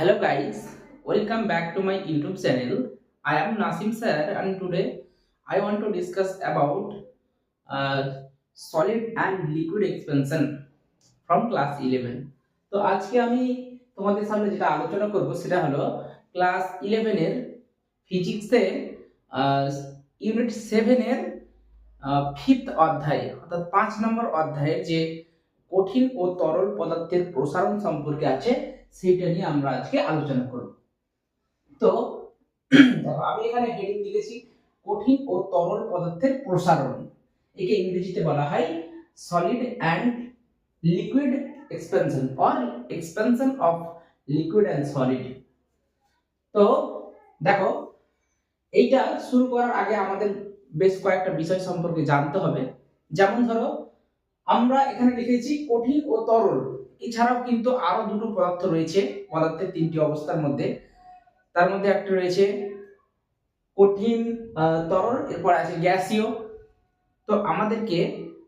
Hello guys, welcome back to my YouTube channel. I am Nasim sir and today I want to discuss about uh, solid and liquid expansion from class 11. তো আজকে আমি তোমাদের সামনে যেটা আলোচনা করব সেটা হলো ক্লাস 11 এর ফিজিক্সের ইউনিট 7 এর ফিফথ অধ্যায় অর্থাৎ পাঁচ নম্বর অধ্যায়ের যে কঠিন ও তরল পদার্থের প্রসারণ সম্পর্কে আছে সেইটা নিয়ে আমরা আজকে আলোচনা করব। তো, দেখো, আমি এখানে হেডিং লিখেছি, কঠিন ও তরল পদার্থের প্রসারণ। একে ইংরেজিতে বলা হয় solid and liquid expansion or expansion of liquid and solid তো, দেখো, এইটা শুরু করার আগে আমাদের বেশ কয়েকটা বিষয় সম্পর্কে জানতে হবে। যেমন ধরো, আমরা এখানে লিখেছি কঠিন ও তরল। এছাড়াও কিন্তু আরও দুটো পদার্থ রয়েছে, পদার্থের তিনটি অবস্থার মধ্যে। তার মধ্যে একটা রয়েছে কঠিন তরল, এরপর আছে গ্যাসীয়। তো আমাদেরকে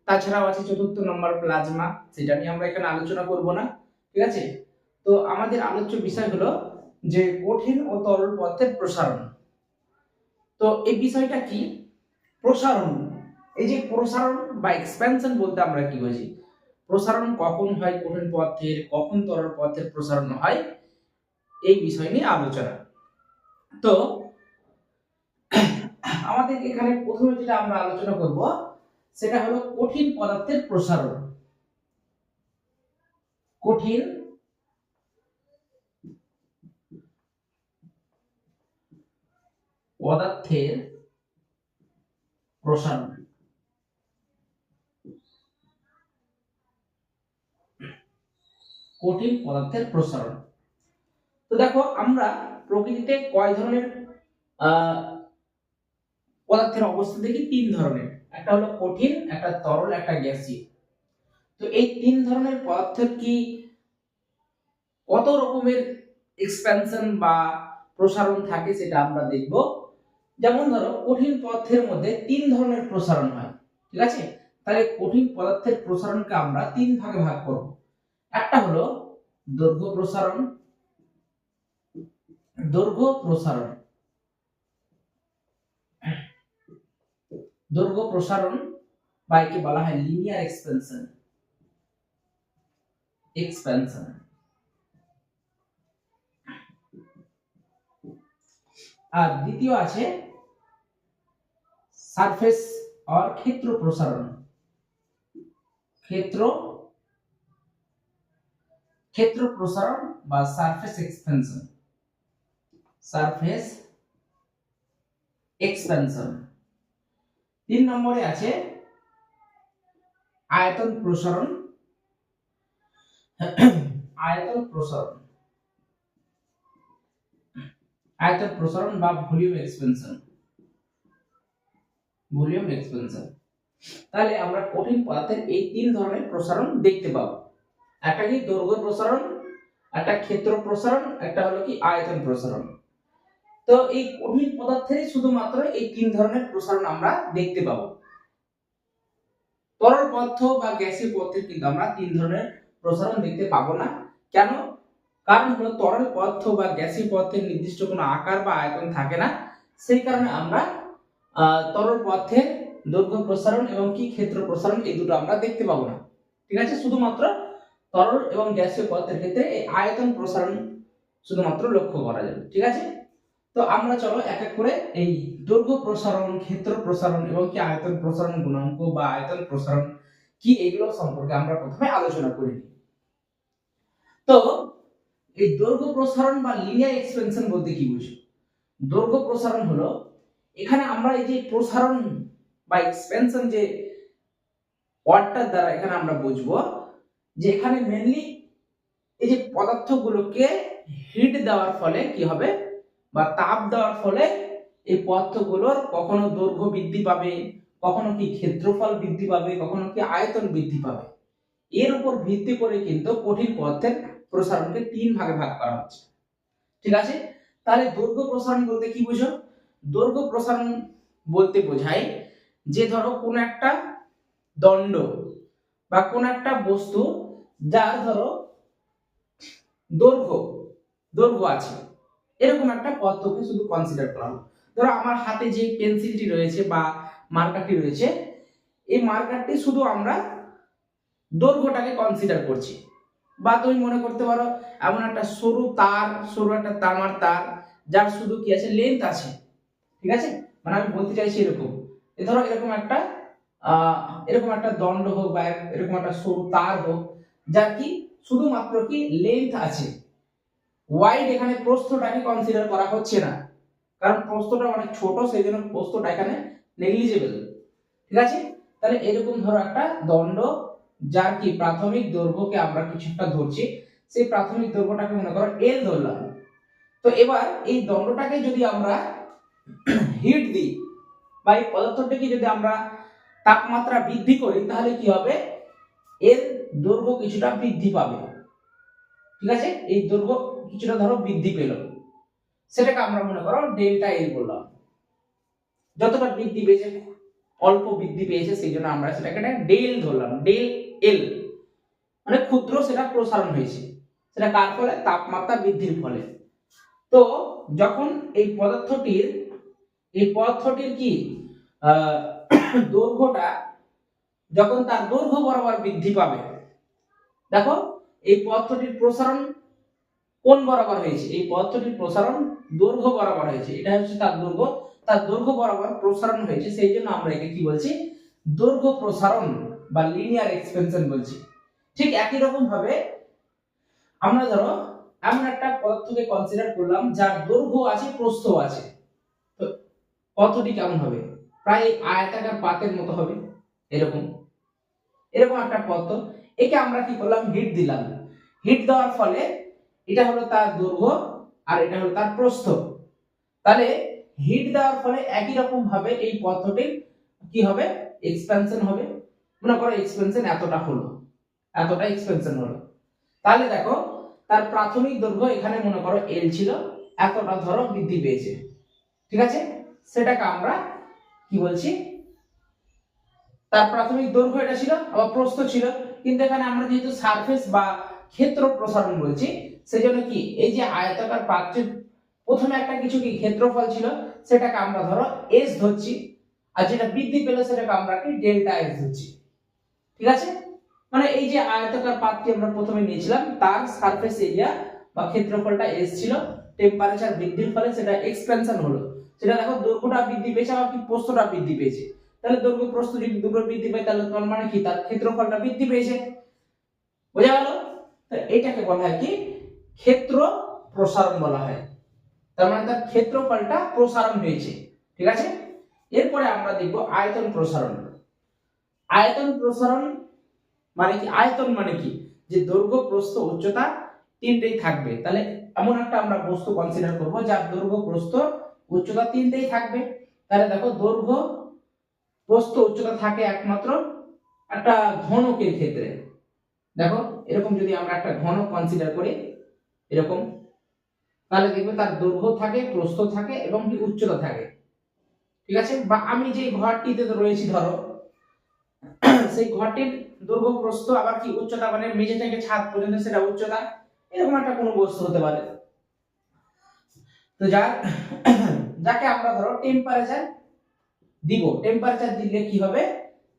তাছাড়াও আছে চতুর্থ নম্বর প্লাজমা, সেটা নিয়ে আমরা এখানে আলোচনা করব না, ঠিক আছে? তো আমাদের আলোচ্য বিষয় হলো যে কঠিন ও তরল পদার্থের প্রসারণ। তো এই বিষয়টা কি? প্রসারণ। এই যে প্রসারণ বা এক্সপ্যানশন বলতে আমরা কি বুঝি? প্রসারণ কখন হয়, কঠিন পদার্থের কখন তরল পদার্থের প্রসারণ হয়, এই বিষয় নিয়ে আলোচনা। তো, আমাদের এখানে প্রথমে যেটা আমরা আলোচনা করব, সেটা হলো কঠিন পদার্থের প্রসারণ। কঠিন পদার্থের প্রসারণ। কঠিন পদার্থের প্রসারণ। তো দেখো, আমরা প্রকৃতিতে কয় ধরনের পদার্থের অবস্থা দেখি? তিন ধরনের। একটা হলো কঠিন, একটা তরল, একটা গ্যাসীয়। তো এই তিন ধরনের পদার্থের কি কত রকমের এক্সপ্যানশন বা প্রসারণ থাকে সেটা আমরা দেখব। যেমন ধরো, কঠিন পদার্থের মধ্যে তিন ধরনের প্রসারণ হয়। ঠিক আছে? তাহলে কঠিন পদার্থের প্রসারণকে আমরা তিন ভাগে ভাগ করব। একটা হলো দৈর্ঘ্য প্রসারণ। দৈর্ঘ্য প্রসারণ। দৈর্ঘ্য প্রসারণ বা একে বলা হয় লিনিয়ার এক্সপেনশন এক্সপেনশন আর দ্বিতীয় আছে সারফেস আর ক্ষেত্র প্রসারণ। ক্ষেত্র ক্ষেত্র প্রসারণ বা সারফেস এক্সপেনশন সারফেস এক্সপেনশন তিন নম্বরে আছে আয়তন প্রসারণ। আয়তন প্রসারণ। আয়তন প্রসারণ বা ভলিউম এক্সপেনশন ভলিউম এক্সপেনশন তাহলে আমরা কঠিন পদার্থের এই তিন ধরনের প্রসারণ দেখতে পাবো। একটা কি দৈর্ঘ্য প্রসারণ, একটা ক্ষেত্র প্রসারণ, একটা হলো কি আয়তন প্রসারণ। তো এই কঠিন পদার্থেরই শুধুমাত্র এই তিন ধরনের প্রসারণ আমরা দেখতে পাবো। তরল পদার্থ বা গ্যাসীয় পদার্থের কিন্তু আমরা তিন ধরনের প্রসারণ দেখতে পাবো না। কেন? কারণ হলো তরল পদার্থ বা গ্যাসীয় পদার্থের নির্দিষ্ট কোনো আকার বা আয়তন থাকে না। সেই কারণে আমরা তরল পদার্থের দৈর্ঘ্য প্রসারণ এবং কি ক্ষেত্র প্রসারণ এই দুটো আমরা দেখতে পাবো না। ঠিক আছে? শুধুমাত্র তরল এবং গ্যাসীয় পদার্থের ক্ষেত্রে এই আয়তন প্রসারণ শুধুমাত্র লক্ষ্য করা যাবে, ঠিক আছে? তো আমরা চলো এক এক করে এই দৈর্ঘ্য প্রসারণ, ক্ষেত্র প্রসারণ এবং কি আয়তন প্রসারণ গুণাঙ্ক বা আয়তন প্রসারণ কি এগুলো সম্পর্কে আমরা প্রথমে আলোচনা করি তো এই দৈর্ঘ্য প্রসারণ বা লিনিয়ার এক্সপেনশন বলতে কি বুঝি? দৈর্ঘ্য প্রসারণ হলো এখানে আমরা এই যে প্রসারণ বা এক্সপেনশন যে ওয়ার্ডটার দ্বারা এখানে আমরা বুঝব যে এখানে মেনলি এই যে পদার্থগুলোকে হিট দেওয়ার ফলে কি হবে বা তাপ দেওয়ার ফলে এই পদার্থগুলোর কখনো দৈর্ঘ্য বৃদ্ধি পাবে, কখনো কি ক্ষেত্রফল বৃদ্ধি পাবে, কখনো কি আয়তন বৃদ্ধি পাবে। এর উপর ভিত্তি করে কিন্তু কঠিন পদার্থের প্রসারণকে তিন ভাগে ভাগ করা হচ্ছে। ঠিক আছে? তাহলে দৈর্ঘ্য প্রসারণ বলতে কি বুঝো? দৈর্ঘ্য প্রসারণ বলতে বোঝায় যে ধরো কোন একটা দণ্ড বা কোন একটা বস্তু যার ধরো দৈর্ঘ্য দৈর্ঘ্য আছে। এরকম একটা পথকে শুধু কনসিডার করা হলো ধরো আমার হাতে যে পেন্সিলটি রয়েছে বা মার্কারটি রয়েছে, এই মার্কারটি শুধু আমরা দৈর্ঘ্যটাকে কনসিডার করছি। বা তুমি মনে করতে পারো এমন একটা সরু তার, সরু একটা তামার তার, যার শুধু কি আছে? লেন্থ আছে। ঠিক আছে? মানে আমি বলতে চাইছি এরকম। ধরো এরকম একটা এরকম একটা দণ্ড হোক বা এরকম একটা সরু তার হোক যার কি? শুধুমাত্র কি? লেন্থ আছে। ওয়াইড এখানে প্রস্থটাকে কনসিডার করা হচ্ছে না। কারণ প্রস্থটা অনেক ছোট সেই জন্য প্রস্থটা এখানে নেগলিজেবল ঠিক আছে? তাহলে এরকম ধরো একটা দণ্ড, যার কি প্রাথমিক দৈর্ঘ্যকে আমরা কিছু একটা ধরছি, সেই প্রাথমিক দৈর্ঘ্যটাকে মনে করো এল ধরলাম। তো এবার এই দণ্ডটাকে যদি আমরা হিট দিই, বা এই পদার্থটাকে যদি আমরা তাপমাত্রা বৃদ্ধি করি, তাহলে কি হবে? এর দৈর্ঘ্য কিছুটা বৃদ্ধি পাবে। ঠিক আছে? এই দৈর্ঘ্য কিছুটা ধরো বৃদ্ধি পেল। সেটাকে আমরা মনে করো ডেল্টা এল বললাম। যতটা বৃদ্ধি পেয়েছে, অল্প বৃদ্ধি পেয়েছে, সেই জন্য আমরা সেটাকে ডেল ধরলাম, ডেল এল। মানে ক্ষুদ্র সেটা প্রসারণ হয়েছে। সেটা কার ফলে? তাপমাত্রা বৃদ্ধির ফলে। তো যখন এই পদার্থটির এই পদার্থটির কি? দৈর্ঘ্যটা, যখন তার দৈর্ঘ্য বরাবর বৃদ্ধি পাবে দেখো, এই পথটির প্রসারণ কোন বরাবর হয়েছে? এই পথটির প্রসারণ দৈর্ঘ্য বরাবর হয়েছে। এটা হচ্ছে তার দৈর্ঘ্য। তার দৈর্ঘ্য বরাবর প্রসারণ হয়েছে, সেই জন্য আমরা একে কি বলছি? দৈর্ঘ্য প্রসারণ বা লিনিয়ার এক্সপেনশন বলছি। ঠিক একই রকম ভাবে আমরা ধরো, এমন একটা পদার্থকে কনসিডার করলাম, যার দৈর্ঘ্য আছে, প্রস্থ আছে। তো পথটি কেমন হবে? প্রায় আয়তাকার পাতের মতো হবে, এরকম। এরকম একটা পথ একে আমরা কি করলাম? হিট দিলাম। হিট দেওয়ার ফলে এটা হলো তার দৈর্ঘ্য আর এটা হলো তার প্রস্থ। তাহলে হিট দেওয়ার ফলে একই রকম ভাবে এই পথটির কি হবে? এক্সপেনশন হবে। মনে করো এক্সপেনশন এতটা হলো। এতটা এক্সপেনশন হলো। তাহলে দেখো, তার প্রাথমিক দৈর্ঘ্য এখানে মনে করো এল ছিল। এতটা ধরো বৃদ্ধি পেয়েছে। ঠিক আছে? সেটাকে আমরা কি বলছি? তার প্রাথমিক দৈর্ঘ্য এটা ছিল, আবার প্রস্থ ছিল। কিন্তু এখানে আমরা যেহেতু সারফেস বা ক্ষেত্র প্রসারণ বলছি সেই জন্য কি, এই যে আয়তাকার পাত্রের প্রথমে একটা কিছু কি ক্ষেত্রফল ছিল, সেটাকে আমরা ধরো এস ধরছি, আর যেটা বৃদ্ধি পেল সেটাকে আমরা কি ডেল্টা এস ধরছি। ঠিক আছে? মানে এই যে আয়তাকার পাত্রটি আমরা প্রথমে নিয়েছিলাম, তার সারফেস এরিয়া বা ক্ষেত্রফলটা এস ছিল টেম্পারেচার বৃদ্ধির ফলে সেটা এক্সপেনশন হলো। সেটা দেখো দৈর্ঘ্যটা বৃদ্ধি পেয়েছে, আবার কি প্রস্থটা বৃদ্ধি পেয়েছে। তাহলে দৈর্ঘ্য প্রস্থ যদি দুটো বৃদ্ধি পায়, তাহলে তোমার মানে কি? তার ক্ষেত্রফলটা বৃদ্ধি পেয়েছে। বোঝা গেল? তো এটাকে বলা হয় কি? ক্ষেত্র প্রসারণ বলা হয়। তার মানে তার ক্ষেত্রফলটা প্রসারণ হয়েছে। ঠিক আছে? এরপরে আমরা দেখব আয়তন প্রসারণ। আয়তন প্রসারণ মানে কি? আয়তন মানে কি? যে দৈর্ঘ্য প্রস্থ উচ্চতা তিনটেই থাকবে। তাহলে এমন একটা আমরা বস্তু কনসিডার করব, যার দৈর্ঘ্য প্রস্থ উচ্চতা তিনটেই থাকবে। তাহলে দেখো দৈর্ঘ্য প্রস্থ উচ্চতা থাকে একমাত্র একটা ঘনকের ক্ষেত্রে। দেখো, এরকম যদি আমরা একটা ঘন কনসিডার করি, এরকম, তাহলে দেখবে তার দৈর্ঘ্য থাকে, প্রস্থ থাকে এবং কি উচ্চতা থাকে। ঠিক আছে? বা আমি যে ঘরটিতে রয়েছি, ধরো, সেই ঘরটির দৈর্ঘ্য, প্রস্থ, আবার কি উচ্চতা মানে মেঝে থেকে ছাদ পর্যন্ত সেটা উচ্চতা, এরকম একটা কোনো বস্তু হতে পারে। তো যার, যাকে আমরা ধরো টেম্পারেচার দিব। টেম্পারেচার দিলে কি হবে?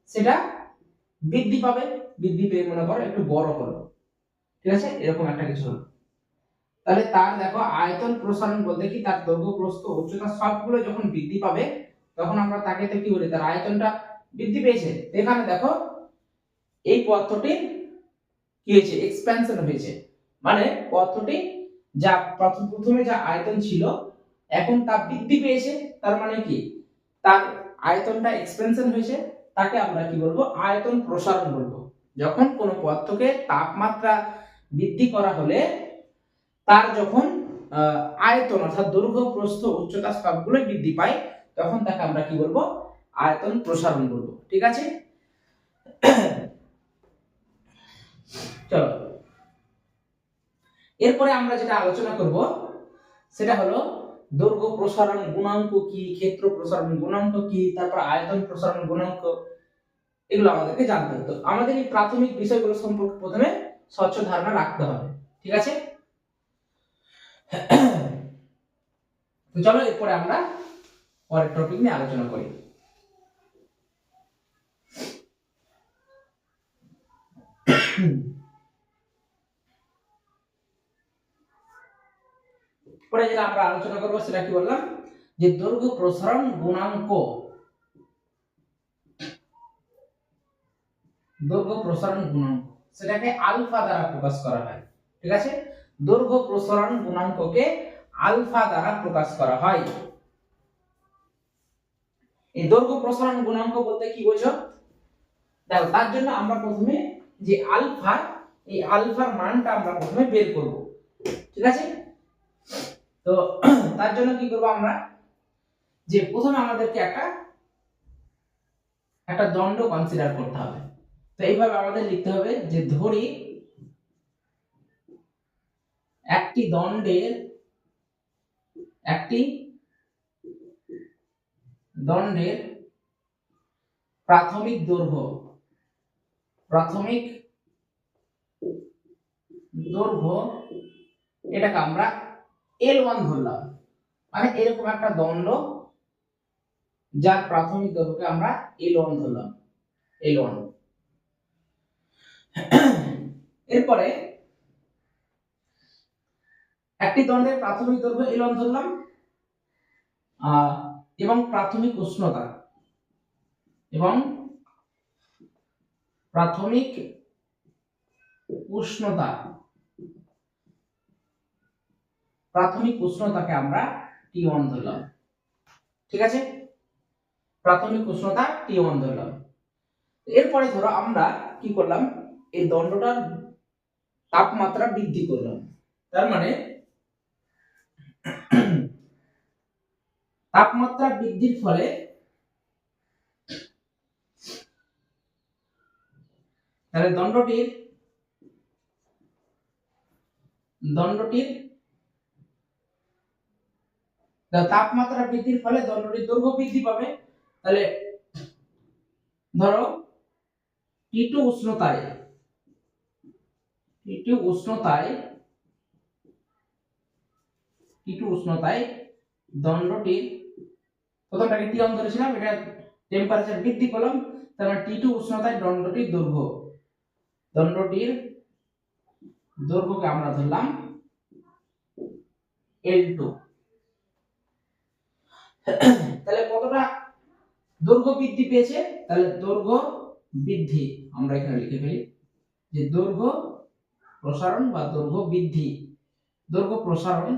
সেটা বৃদ্ধি পাবে। বৃদ্ধি পেয়ে মনে করো একটু বড় হলো। ঠিক আছে? এরকম একটা কিছু হলো। তাহলে তার দেখো আয়তন প্রসারণ বলতে কি? তার দৈর্ঘ্য, প্রস্থ, উচ্চতা সবগুলো যখন বৃদ্ধি পাবে, তখন আমরা তাকে তো কি বলি? তার আয়তনটা বৃদ্ধি পেয়েছে। এখানে দেখো, এই পথটি কি হয়েছে? এক্সপ্যানশন হয়েছে। মানে পথটি যা প্রথম, প্রথমে যা আয়তন ছিল, এখন তা বৃদ্ধি পেয়েছে। তার মানে কি? তার আয়তনটা এক্সপেনশন হয়েছে, তাকে আমরা কি বলব? আয়তন প্রসারণ বলব। যখন কোনো পদার্থকে তাপমাত্রা বৃদ্ধি করা হলে, তার যখন আয়তন অর্থাৎ দৈর্ঘ্য, প্রস্থ, উচ্চতা সবগুলো বৃদ্ধি পায়, তখন তাকে আমরা কি বলব? আয়তন প্রসারণ বলব। ঠিক আছে? চলো। এরপরে আমরা যেটা আলোচনা করব, সেটা হলো দৈর্ঘ্য প্রসারণ গুণাঙ্ক কি, ক্ষেত্র প্রসারণ গুণাঙ্ক কি, তারপর আয়তন প্রসারণ গুণাঙ্ক, এগুলো আমাদেরকে জানতে হতো আমাদের এই প্রাথমিক বিষয়গুলো সম্পর্কে প্রথমে স্বচ্ছ ধারণা রাখতে হবে। ঠিক আছে? তো চলো এরপরে আমরা পরের টপিক নিয়ে আলোচনা করি। পরে যেটা আমরা আলোচনা করব সেটা কি বললাম? যে দৈর্ঘ্য প্রসারণ গুণাঙ্ক। দৈর্ঘ্য প্রসারণ গুণাঙ্ক। সেটাকে আলফা দ্বারা প্রকাশ করা হয়। ঠিক আছে? দৈর্ঘ্য প্রসারণ গুণাঙ্ককে আলফা দ্বারা প্রকাশ করা হয়। এই দৈর্ঘ্য প্রসারণ গুণাঙ্ক বলতে কি বোঝো? দেখো, তার জন্য আমরা প্রথমে যে আলফা, এই আলফার মানটা আমরা প্রথমে বের করব। ঠিক আছে? তো তার জন্য কি করব আমরা? যে প্রথমে আমাদেরকে একটা একটা দণ্ড কনসিডার করতে হবে। তো এইভাবে আমাদের লিখতে হবে যে ধরি একটি দণ্ডের একটি দণ্ডের প্রাথমিক দৈর্ঘ্য প্রাথমিক দৈর্ঘ্য, এটাকে আমরা এল ওয়ান ধরলাম। মানে এরকম একটা দণ্ড যার প্রাথমিক দৈর্ঘ্যকে আমরা এল ওয়ান ধরলাম। এল ওয়ান এরপরে একটি দণ্ডের প্রাথমিক দৈর্ঘ্য এল ওয়ান ধরলাম এবং প্রাথমিক উষ্ণতা, এবং প্রাথমিক উষ্ণতা প্রাথমিক উষ্ণতাকে আমরা টি ওয়ান ধরলাম। ঠিক আছে? প্রাথমিক উষ্ণতা টি ওয়ান ধরলাম। এরপরে ধরো আমরা কি করলাম? এই দণ্ডটার তাপমাত্রা বৃদ্ধি করলাম। তার মানে তাপমাত্রা বৃদ্ধির ফলে তাহলে দণ্ডটির দণ্ডটির তাপমাত্রা বৃদ্ধির ফলে দণ্ডটির দৈর্ঘ্য বৃদ্ধি পাবে। তাহলে ধরো টি টু উষ্ণতায় টি টু উষ্ণতায় টি টু উষ্ণতায় দণ্ডটির প্রথমটাকে টি অন ধরেছিলাম এটা টেম্পারেচার বৃদ্ধি করলাম মানে টি টু উষ্ণতায় দণ্ডটির দৈর্ঘ্য। দণ্ডটির দৈর্ঘ্যকে আমরা ধরলাম এল টু তাহলে কতটা দৈর্ঘ্য বৃদ্ধি পেয়েছে? তাহলে দৈর্ঘ্য বৃদ্ধি, আমরা এখানে লিখে ফেলি, যে দৈর্ঘ্য প্রসারণ বা দৈর্ঘ্য বৃদ্ধি। দৈর্ঘ্য প্রসারণ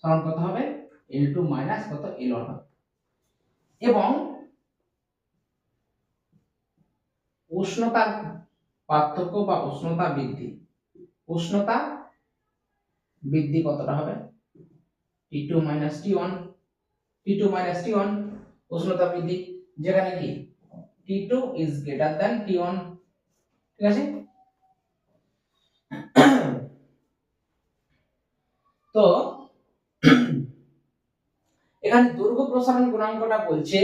সমান কত হবে? এল টু মাইনাস কত? এল ওয়ান এবং উষ্ণতার পার্থক্য বা উষ্ণতা বৃদ্ধি উষ্ণতা বৃদ্ধি কতটা হবে? T two minus T one T two minus T one উষ্ণতা বৃদ্ধি, যেখানে কি? T two is greater than T one ঠিক আছে? তো, এখানে দৈর্ঘ্য প্রসারণ গুণাঙ্কটা বলছে,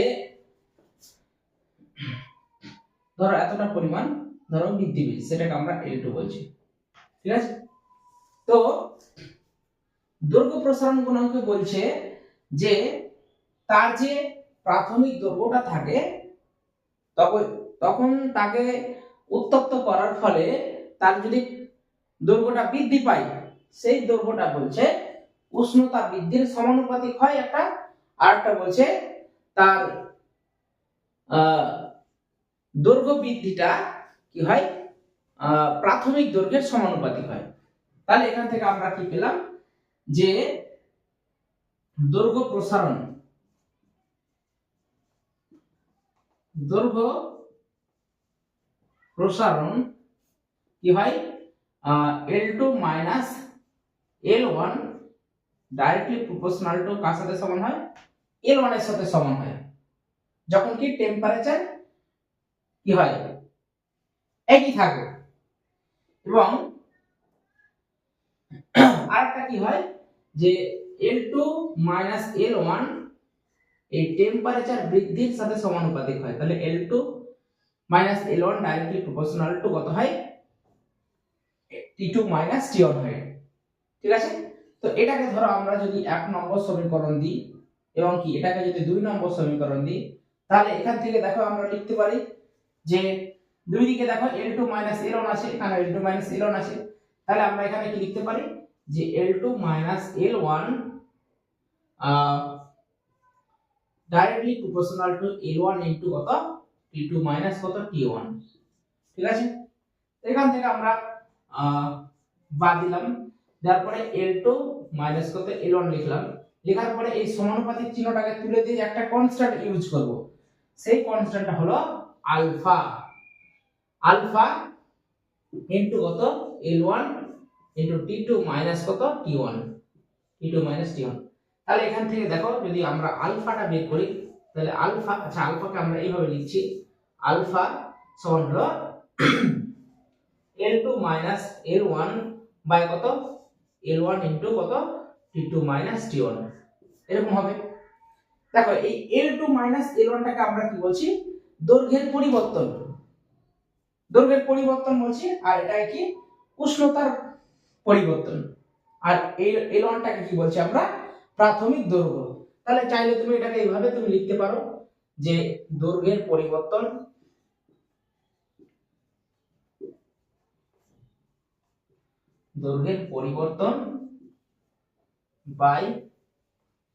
ধরো এতটা পরিমাণ, ধরো বৃদ্ধি পেয়েছে, সেটাকে আমরা বলছি। ঠিক আছে? তো দৈর্ঘ্য প্রসারণ গুণাঙ্ক বলছে যে তার যে প্রাথমিক দৈর্ঘ্যটা থাকে, তখন তখন তাকে উত্তপ্ত করার ফলে তার যদি দৈর্ঘ্যটা বৃদ্ধি পায়, সেই দৈর্ঘ্যটা বলছে উষ্ণতা বৃদ্ধির সমানুপাতিক হয় একটা, আর একটা বলছে তার দৈর্ঘ্য বৃদ্ধিটা কি হয়? প্রাথমিক দৈর্ঘ্যের সমানুপাতিক হয়। তাহলে এখান থেকে আমরা কি পেলাম? যে দৈর্ঘ্য প্রসারণ দৈর্ঘ্য প্রসারণ কি হয়? L two minus L one directly proportional to কার সাথে সমান হয়? এল ওয়ানের সাথে সমান হয়। যখন কি টেম্পারেচার কি হয়? একই থাকে এবং আরেকটা কি হয়? যে L two minus L one এই টেম্পারেচার বৃদ্ধির সাথে সমানুপাতিক হয়। তাহলে L two minus L one directly proportional to কত হয়? T two minus T one হয়। ঠিক আছে? তো এটাকে ধরো আমরা যদি এক নম্বর সমীকরণ দিই এবং কি, এটাকে যদি দুই নম্বর সমীকরণ দিই, তাহলে এখান থেকে দেখো আমরা লিখতে পারি যে দুই দিকে দেখো L two minus L one আছে, এখানে L two minus L one আছে। তাহলে আমরা এখানে কি লিখতে পারি? যে L two minus L one directly proportional to L one into কত? টি টু মাইনাস কত? টি ওয়ান ঠিক আছে? এখান থেকে আমরা বাদ দিলাম। তারপরে এল টু মাইনাস কত? এল ওয়ান লিখলাম। লেখার পরে এই সমানুপাতিক চিহ্নটাকে তুলে দিয়ে একটা কনস্ট্যান্ট ইউজ করব। সেই কনস্ট্যান্টটা হলো আলফা আলফা ইন্টু কত? L one into T two minus কত? T one T two minus T one তাহলে এখান থেকে দেখো, যদি আমরা আলফাটা বের করি, তাহলে আলফা আচ্ছা আলফাকে আমরা এইভাবে লিখছি। আলফা সমান হলো L two minus L one by কত? এল ওয়ান ইন্টু কত? T two minus T one এরকম হবে। দেখো, এই এল টু মাইনাস এল ওয়ানটাকে আমরা কি বলছি? দৈর্ঘ্যের পরিবর্তন। দৈর্ঘ্যের পরিবর্তন বলছি, আর এটা কি? উষ্ণতার পরিবর্তন। আর এই ওয়ানটাকে কি বলছি আমরা? প্রাথমিক দৈর্ঘ্য। তাহলে চাইলে তুমি এটাকে এইভাবে তুমি লিখতে পারো যে দৈর্ঘ্যের পরিবর্তন দৈর্ঘ্যের পরিবর্তন বাই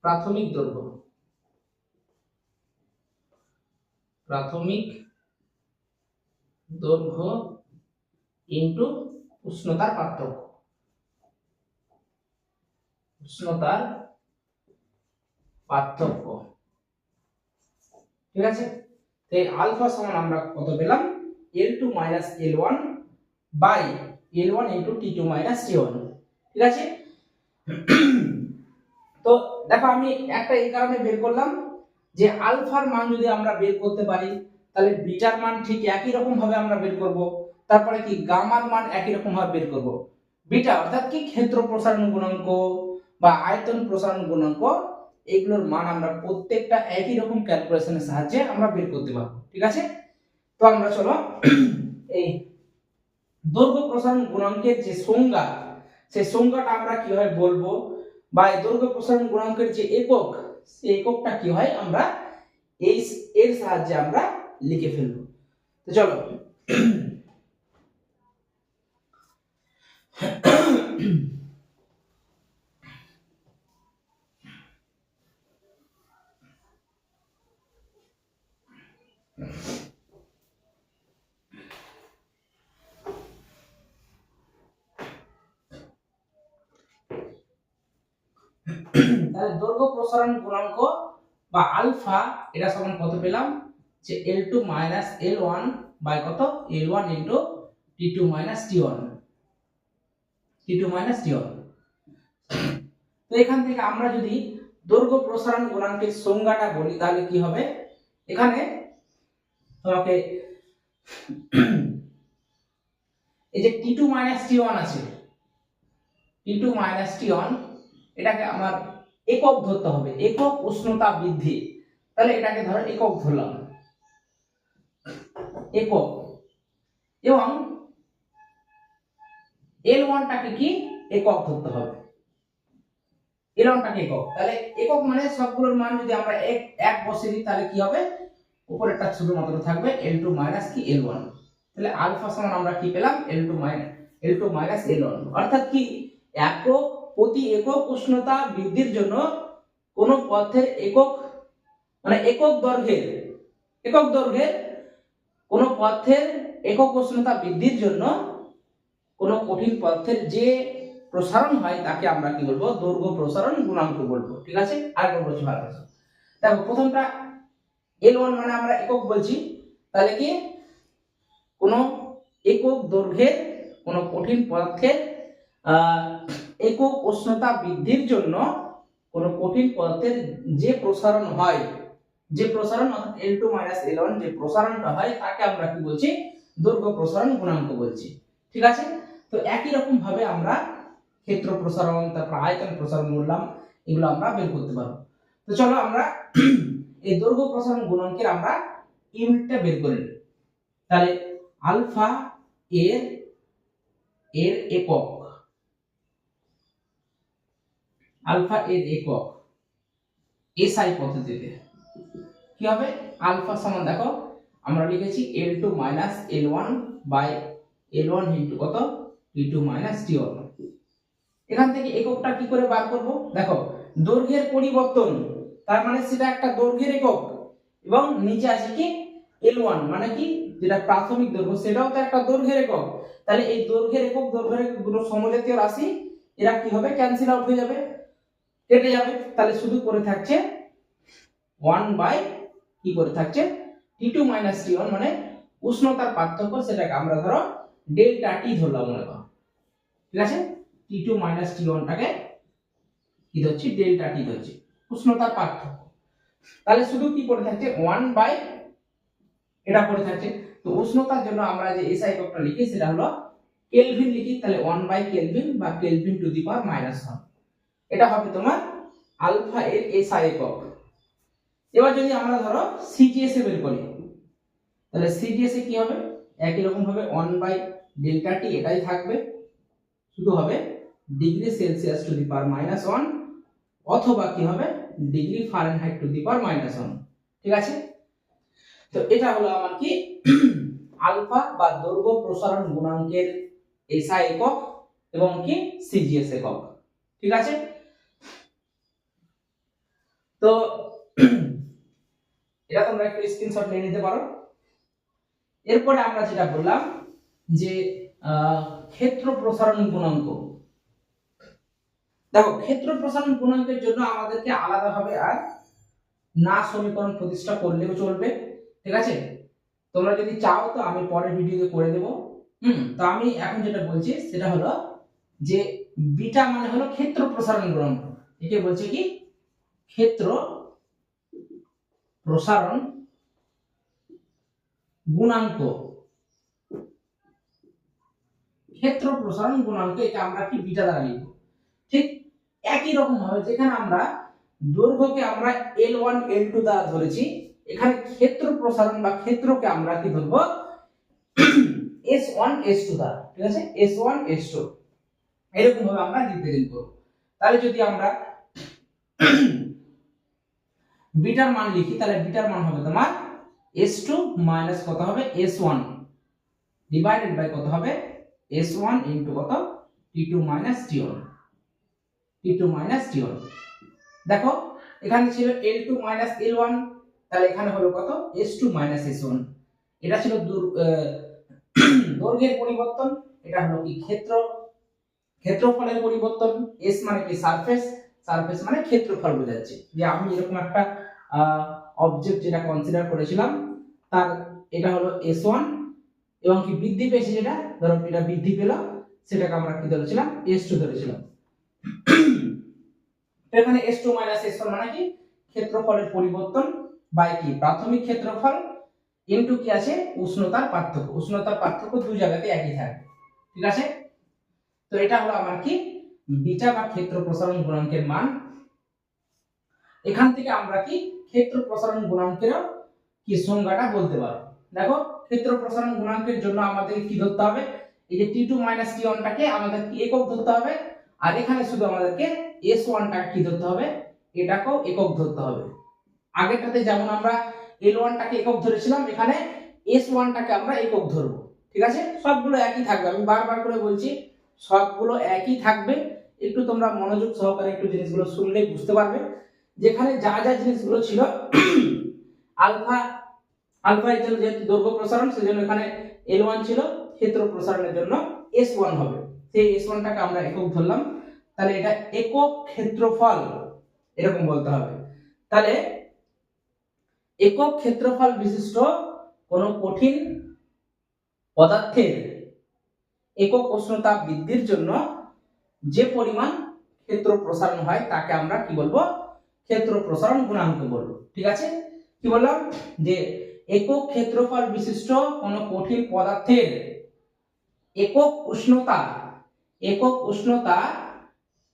প্রাথমিক দৈর্ঘ্য। প্রাথমিক দৈর্ঘ্য ইনটু উষ্ণতার পার্থক্য। উষ্ণতার পার্থক্য। ঠিক আছে? তো এই আলফা সমান আমরা কত পেলাম? L two minus L one by L one into T two minus T one ঠিক আছে? তো দেখো, আমি একটা এই কারণে বের করলাম যে আলফার মান যদি আমরা বের করতে পারি, তাহলে বিটার মান ঠিক একই রকম ভাবে আমরা বের করব, তারপরে কি গামার মান একই রকম ভাবে বের করব। বিটা অর্থাৎ কি? ক্ষেত্র প্রসারণ গুণাঙ্ক বা আয়তন প্রসারণ গুণাঙ্ক, এগুলোর মান আমরা প্রত্যেকটা একই রকম ক্যালকুলেশনের সাহায্যে আমরা বের করতে পারব, ঠিক আছে? তো আমরা চলো, এই দৈর্ঘ্য প্রসারণ গুণাঙ্কের যে সংজ্ঞা, সেই সংজ্ঞাটা আমরা কীভাবে বলব বা এই দৈর্ঘ্য প্রসারণ গুণাঙ্কের যে একক, সেই এককটা কি হয় আমরা এই এর সাহায্যে আমরা লিখে ফেলব। তো চলো। তাহলে দৈর্ঘ্য প্রসারণ গুণাঙ্ক বা আলফা, এটা সমান কত পেলাম? যে L two minus L one by কত? L one into T two minus T one T two minus T one তো এখান থেকে আমরা যদি দৈর্ঘ্য প্রসারণ গুণাঙ্কের সংজ্ঞাটা বলি, তাহলে কি হবে? এখানে তোমাকে এই যে T two minus T one আছে T two minus T one এটাকে আমার একক ধরতে হবে, একক উষ্ণতা বৃদ্ধি। তাহলে এটাকে ধরো একক ধরলাম। একক। এবং এল ওয়ানটাকে কি? একক ধরতে হবে। এল ওয়ানটাকে একক। তাহলে একক মানে সবগুলোর মান যদি আমরা এক এক বসে দিই, তাহলে কি হবে? উপরেরটা শুধুমাত্র থাকবে এল টু মাইনাস কি এল ওয়ান তাহলে আলফা সমান আমরা কি পেলাম? L two minus L two minus L one অর্থাৎ কি? একক প্রতি একক উষ্ণতা বৃদ্ধির জন্য কোন পথের একক মানে একক দৈর্ঘ্যের একক দৈর্ঘ্যের কোন পথের একক উষ্ণতা বৃদ্ধির জন্য কোন কঠিন পথের যে প্রসারণ হয় তাকে আমরা কি বলব? দৈর্ঘ্য প্রসারণ গুণাঙ্ক বলব। ঠিক আছে? আরেকবার বলছি ভালো। দেখো, প্রথমটা এল ওয়ান মানে আমরা একক বলছি। তাহলে কি? কোন একক দৈর্ঘ্যের, কোন কঠিন পদার্থের একক উষ্ণতা বৃদ্ধির জন্য কোন কঠিন পদার্থের যে প্রসারণ হয়, যে প্রসারণ অর্থাৎ L two minus L one যে প্রসারণটা হয়, তাকে আমরা কি বলছি? দৈর্ঘ্য প্রসারণ গুণাঙ্ক বলছি। ঠিক আছে? তো একই রকম ভাবে আমরা ক্ষেত্র প্রসারণ, তারপর আয়তন প্রসারণ বললাম, এগুলো আমরা বের করতে পারব। তো চলো আমরা এই দৈর্ঘ্য প্রসারণ গুণাঙ্কের আমরা ইউনিটটা বের করে নিই তাহলে আলফা এর এর একক, আলফা এর একক, এসআই পদ্ধতিতে কি হবে? আলফা সমান, দেখো, আমরা লিখেছি L two minus L one by L one into কত? T two minus T one এখান থেকে এককটা কি করে বার করব? দেখো, দৈর্ঘ্যের পরিবর্তন তার মানে সেটা একটা দৈর্ঘ্যের একক। এবং নিচে আছে কি? এল ওয়ান মানে কি? যেটা প্রাথমিক দৈর্ঘ্য, সেটাও তো একটা দৈর্ঘ্যের একক। তাহলে এই দৈর্ঘ্যের একক, দৈর্ঘ্যের দুটো সমজাতীয় রাশি, এরা কি হবে? ক্যান্সেল আউট হয়ে যাবে। কেটে যাবে। তাহলে শুধু করে থাকছে ওয়ান বাই কি করে থাকছে? T two minus T one মানে উষ্ণতার পার্থক্য সেটাকে আমরা ধরো ডেল্টা টি ধরলাম মনে করো। ঠিক আছে? টি টু মাইনাস টি ওয়ানটাকে কি ধরছি? ডেল্টা টি ধরছি। উষ্ণতার পার্থক্য। তাহলে শুধু কি পড়ে থাকছে? ওয়ান বাই এটা পড়ে থাকছে। তো উষ্ণতার জন্য আমরা যে এসআই এককটা লিখি, সেটা হলো কেলভিন লিখি, তাহলে ওয়ান বাই কেলভিন বা kelvin to the power minus one এটা হবে তোমার আলফা এর এসআই একক এবার যদি আমরা ধরো সিজিএস বের করি, তাহলে সিজিএস এ কি হবে? একই রকম ভাবে ওয়ান বাই ডেল্টা টি এটাই থাকবে। শুধু হবে degree Celsius to the power minus one অথবা কি হবে? Degree Fahrenheit to the power minus one ঠিক আছে? তো এটা হলো আমার কি? আলফা বা দৈর্ঘ্য প্রসারণ গুণাঙ্কের এসআই একক এবং কি? সিজিএস একক। ঠিক আছে? তো এটা তোমরা একটু স্ক্রিনশট নিয়ে নিতে পারো। এরপরে আমরা যেটা বললাম যে ক্ষেত্র প্রসারণ গুণাঙ্ক। দেখো, ক্ষেত্র প্রসারণ গুণাঙ্কের জন্য আমাদেরকে আলাদাভাবে আর না সমীকরণ প্রতিষ্ঠা করলেও চলবে, ঠিক আছে? তোমরা যদি চাও তো আমি পরের ভিডিওতে করে দেব। হুম, তো আমি এখন যেটা বলছি সেটা হলো যে বিটা মানে হলো ক্ষেত্র প্রসারণ গুণাঙ্ক একে বলছে কি? ক্ষেত্র প্রসারণ গুণাঙ্ক। ক্ষেত্র প্রসারণ গুণাঙ্ক এটা আমরা কি বিটা দ্বারা লিখব? ঠিক একই রকম ভাবে যেখানে আমরা দৈর্ঘ্যকে আমরা এল ওয়ান এল টু দ্বারা ধরেছি, এখানে ক্ষেত্র প্রসারণ বা ক্ষেত্রকে আমরা কি ধরবো? এস ওয়ান এস টু দ্বারা, ঠিক আছে? এস ওয়ান এস টু এরকম ভাবে আমরা রিপ্রেজেন্ট করব। তাহলে যদি আমরা বিটার মান লিখি, তাহলে বিটার মান হবে তোমার এস টু মাইনাস কত হবে? এস ওয়ান ডিভাইডেড বাই কত হবে? এস ওয়ান ইন্টু কত? T two minus T one T two minus T one দেখো, এখানে ছিল L two minus L one তাহলে এখানে হলো কত? S two minus S one এটা ছিল দৈর্ঘ্যের পরিবর্তন, এটা হলো কি ক্ষেত্র? ক্ষেত্রফলের পরিবর্তন এস মানে কি সারফেস সারফেস মানে ক্ষেত্রফল বোঝাচ্ছে। যে আমি এরকম একটা অবজেক্ট যেটা কনসিডার করেছিলাম, তার, এটা হলো এস ওয়ান এবং কি বৃদ্ধি পেয়েছে যেটা ধরো এটা বৃদ্ধি পেল, সেটাকে আমরা কি ধরেছিলাম? এস টু ধরেছিলাম। এখানে S two minus S one মানে কি? ক্ষেত্রফলের পরিবর্তন বাই কি প্রাথমিক ক্ষেত্রফল ইনটু কি আছে? উষ্ণতার পার্থক্য। উষ্ণতার পার্থক্য দুই জায়গাতে একই থাকবে। ঠিক আছে? তো এটা হলো আমার কি? বিটা বা ক্ষেত্র প্রসারণ গুণাঙ্কের মান। এখান থেকে আমরা কি? ক্ষেত্র প্রসারণ গুণাঙ্কের কি সংজ্ঞাটা বলতে পারো দেখো, ক্ষেত্র প্রসারণ গুণাঙ্কের জন্য আমাদের কি ধরতে হবে? এই যে টি টু মাইনাস টি ওয়ানটাকে আমাদের কি একক ধরতে হবে? আর এখানে শুধু আমাদেরকে এস ওয়ানটাকে কি ধরতে হবে? এটাকেও একক ধরতে হবে। আগেরটাতে যেমন আমরা এল ওয়ানটাকে একক ধরেছিলাম, এখানে এস ওয়ানটাকে আমরা একক ধরবো। ঠিক আছে? সবগুলো একই থাকবে। আমি বারবার করে বলছি, সবগুলো একই থাকবে। একটু তোমরা মনোযোগ সহকারে একটু জিনিসগুলো শুনলেই বুঝতে পারবে। যেখানে যা যা জিনিসগুলো ছিল, আলফা আলফা এর জন্য যেহেতু দৈর্ঘ্য প্রসারণ, সেজন্য এখানে এল ওয়ান ছিল, ক্ষেত্র প্রসারণের জন্য এস ওয়ান হবে। সেই এস ওয়ানটাকে আমরা একক ধরলাম, তাহলে এটা একক ক্ষেত্রফল এরকম বলতে হবে। তাহলে একক ক্ষেত্রফল বিশিষ্ট কোনো কঠিন পদার্থের একক উষ্ণতা বৃদ্ধির জন্য যে পরিমাণ ক্ষেত্র প্রসারণ হয়, তাকে আমরা কি বলব? ক্ষেত্র প্রসারণ গুণাঙ্ক বলব। ঠিক আছে? কি বললাম? যে একক ক্ষেত্রফল বিশিষ্ট কোনো কঠিন পদার্থের একক উষ্ণতা একক উষ্ণতা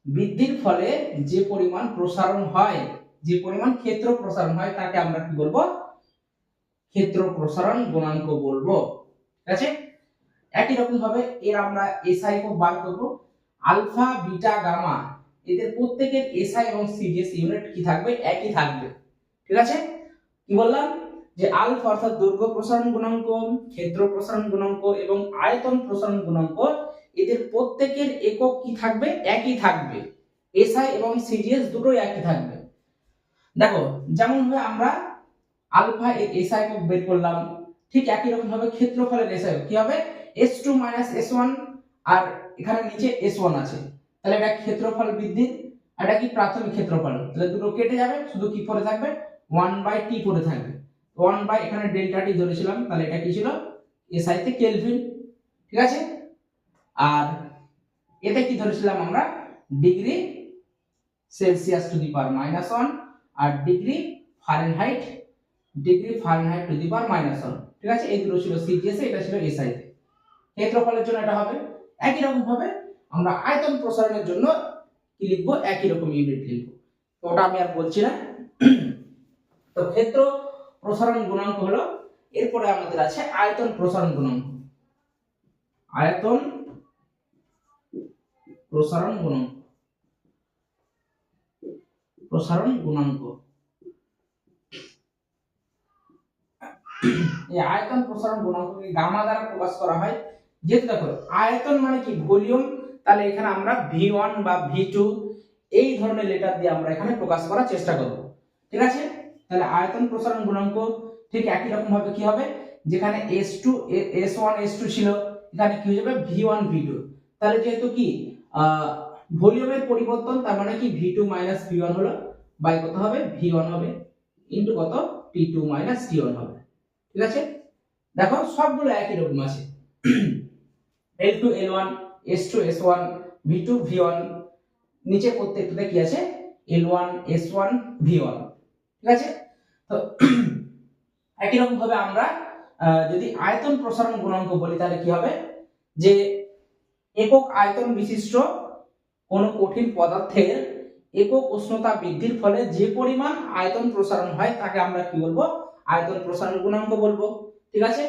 বৃদ্ধির ফলে যে পরিমাণ প্রসারণ হয়, যে পরিমাণ ক্ষেত্র প্রসারণ হয়, তাকে আমরা কি বলব? ক্ষেত্র প্রসারণ গুণাঙ্ক বলব। ঠিক আছে? একই রকম ভাবে এর আমরা এসআই একক বার করব। আলফা, বিটা, গামা, এদের প্রত্যেকের এসআই এবং সিডিএস ইউনিট কি থাকবে? একই থাকবে। ঠিক আছে? কি বললাম? যে আলফা অর্থাৎ দৈর্ঘ্য প্রসারণ গুণাঙ্ক, ক্ষেত্র প্রসারণ গুণাঙ্ক এবং আয়তন প্রসারণ গুণাঙ্ক এদের প্রত্যেকের একক কি থাকবে? একই থাকবে। এসআই এবং সিডিএস দুটোই একই থাকবে। দেখো, যেমন ভাবে আমরা আলফা এর এসআই একক বের করলাম, ঠিক একই রকম ভাবে ক্ষেত্রফলের এসআই কি হবে? S two minus S one আর এখানে নিচে এস ওয়ান আছে। তাহলে এটা ক্ষেত্রফল বৃদ্ধির আর এটা কি প্রাথমিক ক্ষেত্রফল? তাহলে দুটো কেটে যাবে, শুধু কি পড়ে থাকবে? ওয়ান বাই টি পড়ে থাকবে। ওয়ান বাই এখানে ডেল্টা টি ধরেছিলাম, তাহলে এটা কি ছিল? এসআই তে কেলভিন ঠিক আছে? আর এতে কি ধরেছিলাম আমরা? Degree Celsius to the power minus one R degree Fahrenheit degree Fahrenheit to the power minus one. ঠিক আছে? এই দুটো ছিল সিজিএস এটা ছিল এসআই তে। ক্ষেত্রফলের জন্য এটা হবে একই রকম ভাবে আমরা আয়তন প্রসারণের জন্য কি লিখব? একই রকম ইউনিট লিখব। তো ওটা আমি আর বলছি না। তো ক্ষেত্র প্রসারণ গুণাঙ্ক হলো, এরপরে আমাদের আছে আয়তন প্রসারণ গুণাঙ্ক। আয়তন প্রসারণ গুণাঙ্ক প্রসারণ গুণাঙ্ক। এই আয়তন প্রসারণ গুণাঙ্ককে গামা দ্বারা প্রকাশ করা হয়। যেহেতু দেখো, আয়তন মানে কি? ভলিউম। তাহলে এখানে আমরা ভি ওয়ান বা ভি টু এই ধরনের লেটার দিয়ে আমরা এখানে প্রকাশ করার চেষ্টা করব। ঠিক আছে? তাহলে আয়তন প্রসারণ গুণাঙ্ক ঠিক একই রকম ভাবে কি হবে? যেখানে S two S one S two ছিল, এখানে কি হয়ে যাবে? V one, V two. তাহলে যেহেতু কি? ভলিউমের পরিবর্তন, তার মানে কি? V two minus V one হলো বাই কত হবে? ভি ওয়ান হবে ইন্টু কত? T two minus T one হবে। ঠিক আছে? দেখো, সবগুলো একই রকম আছে। L two L one S two S one V two V one নিচে প্রত্যেকটাতে কি আছে? L one S one V one ঠিক আছে? তো একই রকম ভাবে আমরা যদি আয়তন প্রসারণ গুণাঙ্ক বলি, তাহলে কি হবে? যে একক আয়তন বিশিষ্ট কোন কঠিন পদার্থের একক উষ্ণতা বৃদ্ধির ফলে যে পরিমাণ আয়তন প্রসারণ হয় তাকে আমরা কি বলব? আয়তন প্রসারণ গুণাঙ্ক বলব। ঠিক আছে?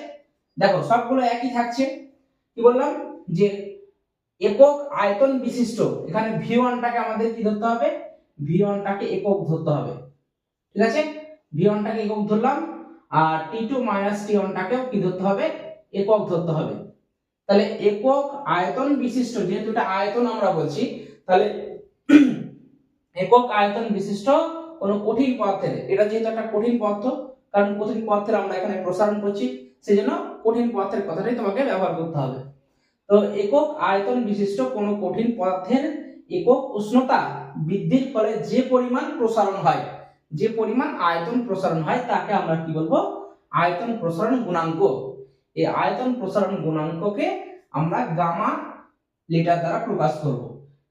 দেখো, সবগুলো একই থাকছে। কি বললাম? যে একক আয়তন বিশিষ্ট, এখানে ভি ওয়ানটাকে আমাদের কি ধরতে হবে? ভি ওয়ানটাকে একক ধরতে হবে। ঠিক আছে? ভি ওয়ানটাকে একক ধরলাম, আর টি টু মাইনাস টি ওয়ানটাকেও কি ধরতে হবে? একক ধরতে হবে। তাহলে একক আয়তন বিশিষ্ট, যেহেতু এটা আয়তন আমরা বলছি, তাহলে একক আয়তন বিশিষ্ট কোনো কঠিন পদার্থের, এটা যেহেতু একটা কঠিন পদার্থ, কারণ কঠিন পদার্থের আমরা এখানে প্রসারণ করছি সেই জন্য কঠিন পদার্থের কথাটাই তোমাকে ব্যবহার করতে হবে। তো একক আয়তন বিশিষ্ট কোনো কঠিন পদার্থের একক উষ্ণতা বৃদ্ধির ফলে যে পরিমাণ প্রসারণ হয়, যে পরিমাণ আয়তন প্রসারণ হয়, তাকে আমরা কি বলব? আয়তন প্রসারণ গুণাঙ্ক। এই আয়তন প্রসারণ গুণাঙ্ককে আমরা গামা লিটার দ্বারা প্রকাশ করব।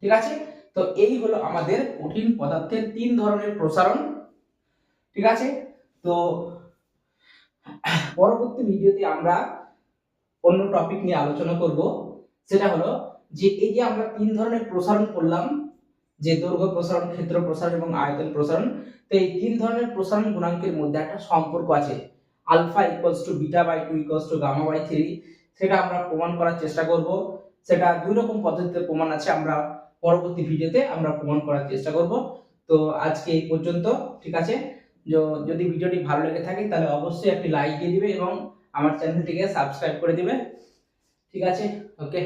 ঠিক আছে? তো এই হলো আমাদের কঠিন পদার্থের তিন ধরনের প্রসারণ। ঠিক আছে? তো পরবর্তী ভিডিওতে আমরা অন্য টপিক নিয়ে আলোচনা করব। সেটা হলো যে এই যে আমরা তিন ধরনের প্রসারণ করলাম, যে দৈর্ঘ্য প্রসারণ, ক্ষেত্র প্রসারণ এবং আয়তন প্রসারণ, তো এই তিন ধরনের প্রসারণ গুণাঙ্কের মধ্যে একটা সম্পর্ক আছে। Alpha equals to beta by two equals to gamma by three সেটা আমরা প্রমাণ করার চেষ্টা করব। সেটা দুই রকম পদ্ধতিতে প্রমাণ আছে, আমরা পরবর্তী ভিডিওতে আমরা প্রমাণ করার চেষ্টা করব। তো আজকে এই পর্যন্ত, ঠিক আছে? যদি ভিডিওটি ভালো লেগে থাকে, তাহলে অবশ্যই একটি লাইক দিয়ে দিবে এবং আমার চ্যানেলটিকে সাবস্ক্রাইব করে দিবে। ঠিক আছে? ওকে